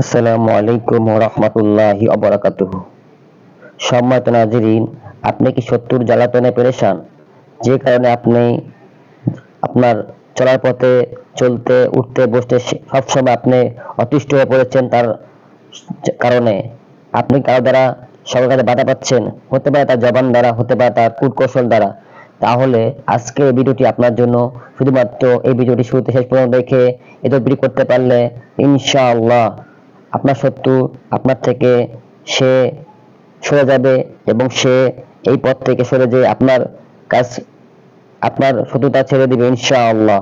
আসসালামু আলাইকুম রহমতুল্লাহি অবরাকাতুহ সম্মানিত নাজরিন, আপনি কি শত্রুর জ্বালাতনে পেরেশান? যে কারণে আপনি আপনার চলার পথে চলতে, উঠতে, বসতে সবসময় আপনি অতিষ্ঠ হয়ে পড়েছেন তার কারণে। আপনি কারও দ্বারা সবার কাছে বাধা পাচ্ছেন? হতে পারে তার জবান দ্বারা, হতে পারে তার কূটকৌশল দ্বারা। তাহলে আজকে এই ভিডিওটি আপনার জন্য শুধুমাত্র এই ভিডিওটি শুরুতে শেষ পর্যন্ত দেখে এত বিক্রি করতে পারলে ইনশাআল্লাহ আপনার শত্রু আপনার থেকে সে সরে যাবে এবং সে এই পথ থেকে সরে যেয়ে আপনার কাজ, আপনার শত্রুতা ছেড়ে দিবে ইনশাআল্লাহ।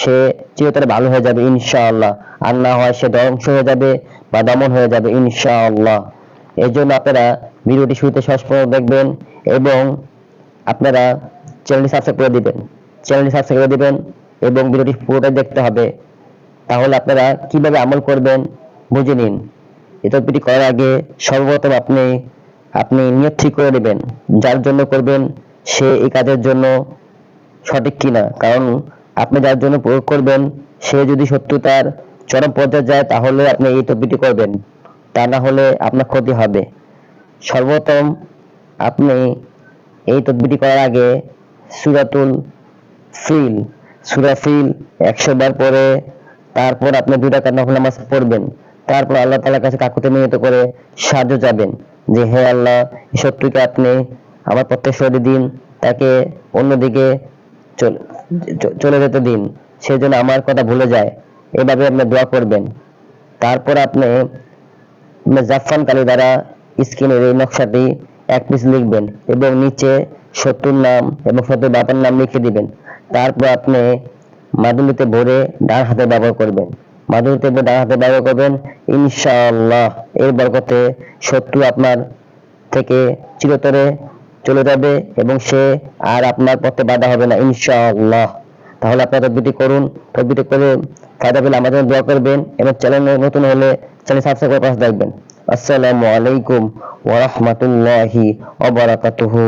সে চিরতরে ভালো হয়ে যাবে ইনশাআল্লাহ। আর না হয় সে ধ্বংস হয়ে যাবে বা দমন হয়ে যাবে ইনশাআল্লাহ। এই জন্য আপনারা ভিডিওটি শুরুতে শেষ পর্যন্ত দেখবেন এবং আপনারা চ্যানেলটি সাবস্ক্রাইব করে দিবেন। চ্যানেলটি সাবস্ক্রাইব করে দিবেন এবং ভিডিওটি পুরোটাই দেখতে হবে। তাহলে আপনারা কীভাবে আমল করবেন বুঝে নিন। তদবিরটি করার আগে সর্বপ্রথম আপনি আপনি নিয়ত ঠিক করে নেবেন, যার জন্য করবেন সে এই কাজের জন্য সঠিক কিনা। কারণ আপনি যার জন্য প্রয়োগ করবেন, সে যদি সত্যি তার চরম পর্যায়ে যায়, তাহলে আপনি এই তদবিরটি করবেন। তা না হলে আপনার ক্ষতি হবে। সর্বপ্রথম আপনি এই তদবিরটি করার আগে সুরাতুল ফিল, সুরা ফিল একশো বার পরে তারপর আপনি দুই রাকাত নফল নামাজ পড়বেন। তারপর আল্লাহ তাআলার কাছে কাকুতে মিনত করে সাহায্য যাবেন যে, হে আল্লাহ শত্রুকে আপনি আমার প্রত্যেক সরে দিন, তাকে অন্যদিকে চলে যেতে দিন। সে যেন আমার কথা ভুলে যায়। এভাবে আপনি দোয়া করবেন। তারপর আপনি জাফরান কালি দ্বারা স্ক্রিনের এই নকশাটি এক পিস লিখবেন এবং নিচে শত্রুর নাম এবং শত্রুর বাবার নাম লিখে দিবেন। তারপর আপনি মাদুলিতে ভরে ডান হাতে ব্যবহার করবেন। মাদুলিতে ভরে ডান হাতে ব্যবহার করবেন, ইনশাআল্লাহ। এর বরকতে শত্রু আপনার থেকে চিরতরে চলে যাবে এবং সে আর আপনার পথে বাধা হবে না, ইনশাআল্লাহ। তাহলে আপনারা তদবিটি করুন তদবিটি করে ফায়দা পেলে আমাদের দোয়া করবেন এবং চ্যানেল নতুন হলে চ্যানেল সাবস্ক্রাইব করে পাশে থাকবেন। আসসালামু আলাইকুম ওয়া রাহমাতুল্লাহি ওয়া বারাকাতুহু।